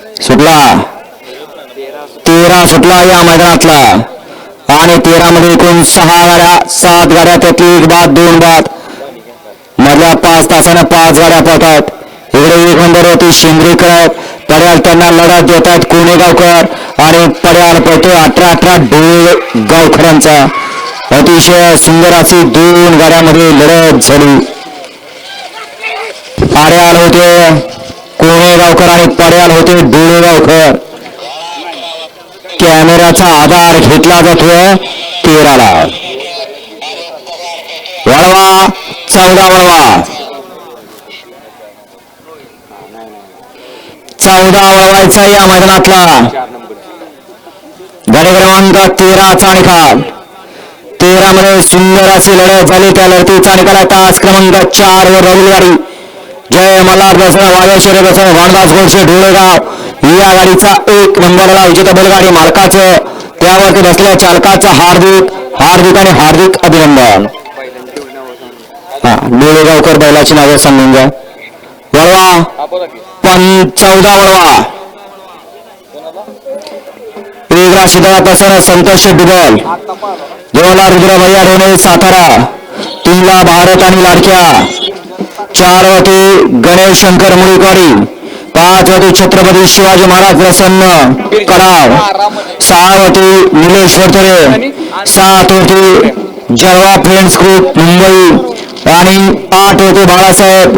सुटला. तेरा सुटला या मैदानातला. आणि तेरा मध्ये एकूण सहा गाड्या सात गाड्या त्यातली एक बाद दोन बाद. मधल्या पाच तासानं पाच गाड्या पळतात इकडे एक नंबर होती शेंद्रेकर. पड्याल त्यांना लढत देतात कोणेगावकर. आणि पड्याल पळतोय अठरा अठरा डोळ गावकरांचा अतिशय सुंदर अशी दोन गाड्यामध्ये लढत झाली. पाड्याल होते कोणेगावकर आणि पड्याल होते डोळेगावकर कॅमेऱ्याचा आधार घेतला जातोय तेराला. वळवा चौदा वळवा. चौदा वळवायचा या मैदानातला. गाडी क्रमांक तेराचा निकाल. तेरा मध्ये सुंदर अशी लढत झाली. त्या लढतीचा निकाल तास क्रमांक चार वर रविवारी जय मल्हार दसरा वाघेश्वरी दसरा भानदास गोडसे ढोळेगाव या गाडीचा एक नंबरला विजेता बैलगाडी मालकाचं त्यावरती बसलेल्या चालकाचं हार्दिक हार्दिक आणि हार्दिक अभिनंदन. हा डोळेगावकर बैलाची नावे सांगून घ्या वळवा पण चौदा वळवा. एक राशी दळा संतोष डुबल दोनला रुद्र भैया सातारा. तीनला भारत आणि लाडक्या. चार वती गणेश शंकर मुळीकवाडी. पाचवती छत्रपती शिवाजी महाराज प्रसन्न कराव. सहावती निलेश वरतरे सात होती जळवा फ्रेंड्स ग्रुप मुंबई. आणि आठ होते बाळासाहेब